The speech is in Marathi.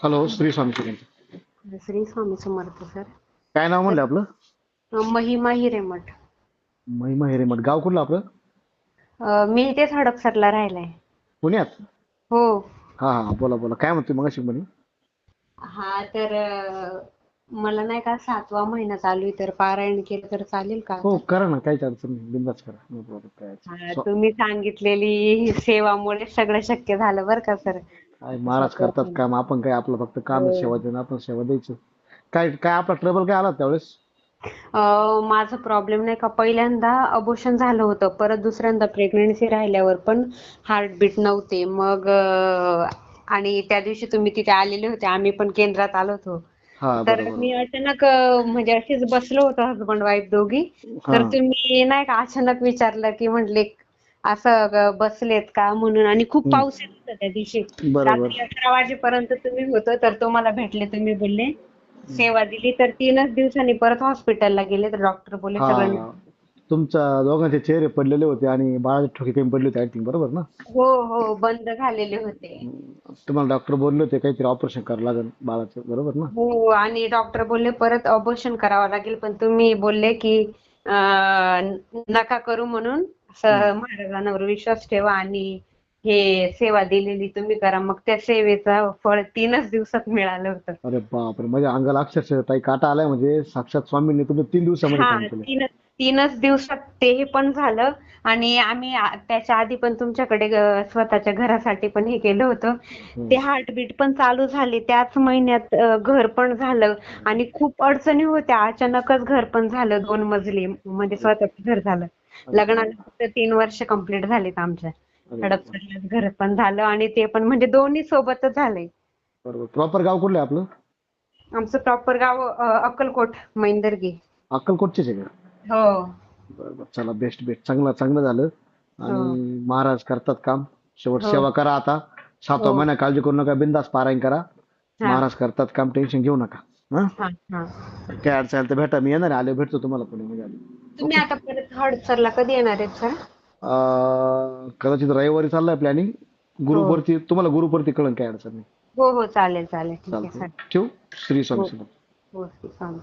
हॅलो श्री स्वामी समर्थ. श्री स्वामी समर्थ सर. काय नाव म्हणलं आपलं? महिमा हिरेमठ. महिमा हिरेमठ. गाव कुठलं आपलं? मी इथेच हडपसरला राहिलाय. पुण्यात? हो. हा हा बोला बोला. काय म्हणते मग अशी म्हणे? हा तर मला नाही का सातवा महिना चालू आहे तर पारायण केलं तर चालेल का? हो करा ना काहीच अडचण नाही. बिंदाच करा. हा, तुम्ही सांगितलेली सेवामुळे सगळं शक्य झालं बरं का सर? काय महाराज करतात काम. आपण काय आपलं फक्त काम सेवा देणं आपण सेवा द्यायचं. काय काय आपला ट्रबल काय आला त्यावेळेस? अं, माझं प्रॉब्लेम नाही का पहिल्यांदा अबॉर्शन झालं होतं. परत दुसऱ्यांदा प्रेग्नन्सी राहिल्यावर पण हार्टबीट नव्हते. मग अं, आणि त्या दिवशी तुम्ही तिथे आलेले होते. आम्ही पण केंद्रात आलो होतो. हा तर बरोबर. मी अचानक अं, म्हणजे अशीच बसलो होतो हसबंड वाईफ दोघी. तर हा. तुम्ही नाही का अचानक विचारलं की म्हटले असं बसलेत का म्हणून? आणि खूप पाऊस येत होता त्या दिवशी. बरोबर. रात्री अकरा वाजेपर्यंत तुम्ही होतो तर तुम्हाला भेटले तुम्ही बोलले. सेवा दिली तर तीनच दिवसांनी परत हॉस्पिटलला गेले तर डॉक्टर बोलले सगळं हा तुमच्या दोघांचे चेहरे पडलेले होते आणि बाळाचे ठोके कमी पडले होते आय थिंक बरोबर ना? हो हो बंद झालेले होते. तुम्हाला डॉक्टर बोलले होते काहीतरी ऑपरेशन करावं लागेल बाळाचं बरोबर ना? हो आणि डॉक्टर बोलले परत अबॉर्शन करावं लागेल पण तुम्ही बोलले की अं, नका करू म्हणून असं महाराजांवर विश्वास ठेवा आणि हे सेवा दिलेली तुम्ही करा. मग त्या सेवेचं फळ तीनच दिवसात मिळालं होतं. अरे बापरे. माझ्या अंगाला अक्षरशः ताई काटा आलाय म्हणजे साक्षात स्वामींनी तुमचं तीन दिवसामध्ये हा काम केलं. तीनच तीनच दिवसात ते पण झालं. आणि आम्ही आ- त्याच्या आधी पण तुमच्याकडे ग- स्वतःच्या घरासाठी पण हे केलं होतं. ते हार्टबीट पण चालू झाले. त्याच महिन्यात अ, घर पण झालं. आणि खूप अडचणी होत्या. अचानकच घर पण झालं. दोन मजली म्हणजे स्वतःचं घर झालं. लग्नाला फक्त तीन वर्ष कंप्लीट झालेत आमच्या. हडपसरलाच घर पण झालं आणि ते पण म्हणजे दोन्ही सोबतच झालंय. बरोबर. प्रॉपर गाव कुठलं आहे आपलं? आमचं प्रॉपर गाव अ, अक्कलकोट मैंदर्गी. अक्कलकोटचेच आहे का? हो. बरोबर. चला बेस्ट बेस्ट चांगलं चांगलं झालं. आणि महाराज करतात काम. शेवट सेवा करा आता. सातवा महिना काळजी करू नका बिंदास पारायण करा. महाराज करतात काम टेन्शन घेऊ नका. हा? हा हा. काय अडचण आली तर भेटा मी येणार आहे. आले भेटतो तुम्हाला पुण्यामध्ये आले तुम्ही आता परत हडपसरला कधी येणार आहेत सर? अं, कदाचित रविवारी चाललाय प्लॅनिंग गुरुवरती तुम्हाला गुरुवरती कळण काय अडचण नाही. हो हो चालेल चालेल. ठीक आहे चालतंय. सर. ठेवू? श्री स्वामी समर्थ. हो चालेल